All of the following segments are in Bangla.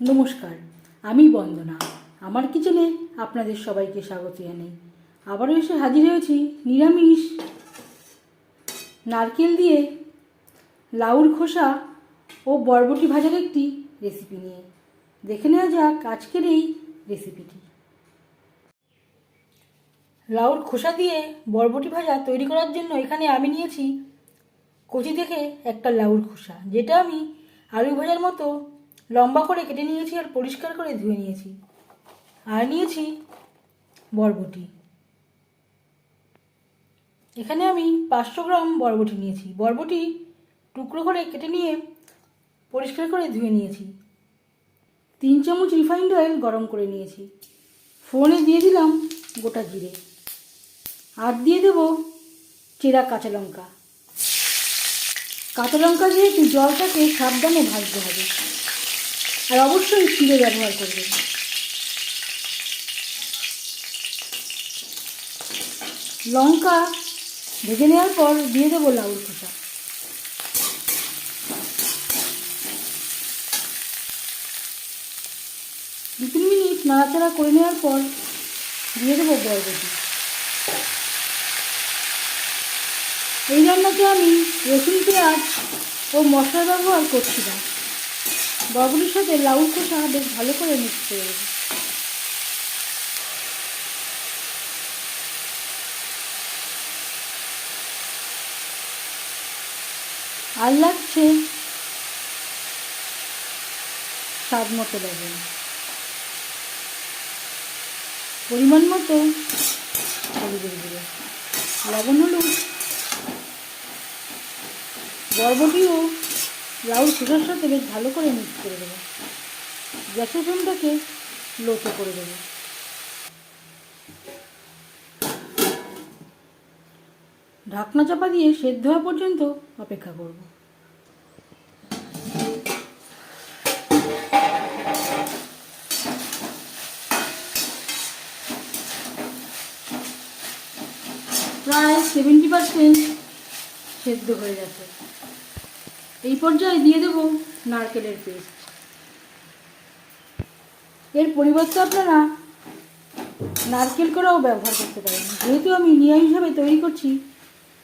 নমস্কার, আমি বন্দনা। আমার কিচেনে আপনাদের সবাইকে স্বাগত জানাই। আবারও এসে হাজির হয়েছি নিরামিষ নারকেল দিয়ে লাউর খোসা ও বরবটি ভাজার একটি রেসিপি নিয়ে। দেখে নেওয়া যাক আজকের এই রেসিপিটি লাউর খোসা দিয়ে বরবটি ভাজা তৈরি করার জন্য এখানে আমি নিয়েছি কচি দেখে একটা লাউর খোসা, যেটা আমি আলু ভাজার মতো লম্বা করে কেটে নিয়েছি আর পরিষ্কার করে ধুয়ে নিয়েছি। আর নিয়েছি বরবটি। এখানে আমি পাঁচশো গ্রাম বরবটি নিয়েছি। বরবটি টুকরো করে কেটে নিয়ে পরিষ্কার করে ধুয়ে নিয়েছি। তিন চামচ রিফাইন্ড অয়েল গরম করে নিয়েছি। ফোড়নে দিয়ে দিলাম গোটা জিরে। আর দিয়ে দেবো চেরা কাঁচা লঙ্কা। কাঁচা লঙ্কা যেহেতু জলটাকে সাবধানে ভাজতে হবে। আর অবশ্যই চিড়ে ব্যবহার করবেন। লঙ্কা ভেজে নেওয়ার পর দিয়ে দেবো লাউর খোসা। দু তিন মিনিট নাড়াচাড়া করে নেওয়ার পর দিয়ে দেবো বরবটি। এই রান্নাতে আমি রসুন, পেঁয়াজ ও মশলা ব্যবহার করছি না। বরবটির সাথে লাউ খোসা বেশ ভালো করে মিক্স করে দেবো আর লাগছে স্বাদ মতো লবণ। পরিমাণ মতো লবণ হলুদ, বরবটিও লাউ সুগার সাথে বেশ ভালো করে মিক্স করে দেবো। গ্যাসের ফ্লেমটাকে লোতে করে দেবো। ঢাকনা চাপা দিয়ে সেদ্ধ হওয়া পর্যন্ত অপেক্ষা করব। প্রায় সেভেন্টি পার্সেন্ট সেদ্ধ হয়ে গেছে। এই পর্যায়ে দিয়ে দেবো নারকেলের পেস্ট। এর পরিবর্তে আপনারা নারকেল করাও ব্যবহার করতে পারেন। যেহেতু আমি নিরামিষভাবে তৈরি করছি,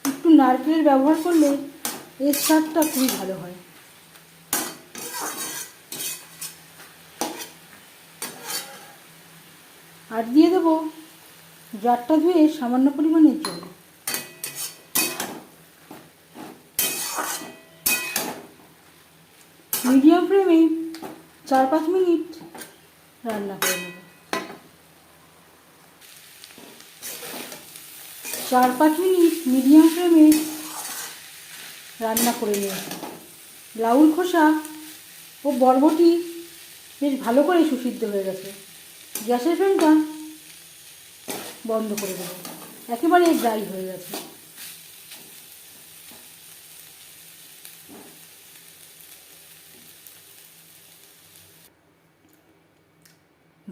একটু নারকেলের ব্যবহার করলে এর স্বাদটা খুবই ভালো হয়। আর দিয়ে দেবো জারটা ধুয়ে সামান্য পরিমাণে জল। মিডিয়াম ফ্লেমে চার পাঁচ মিনিট রান্না করে নেব। চার পাঁচ মিনিট মিডিয়াম ফ্লেমে রান্না করে নিয়েছি লাউল খোসা ও বরবটি বেশ ভালো করে সুসিদ্ধ হয়ে গেছে। গ্যাসের ফ্লেমটা বন্ধ করে দেবো। একেবারে ড্রাই হয়ে গেছে।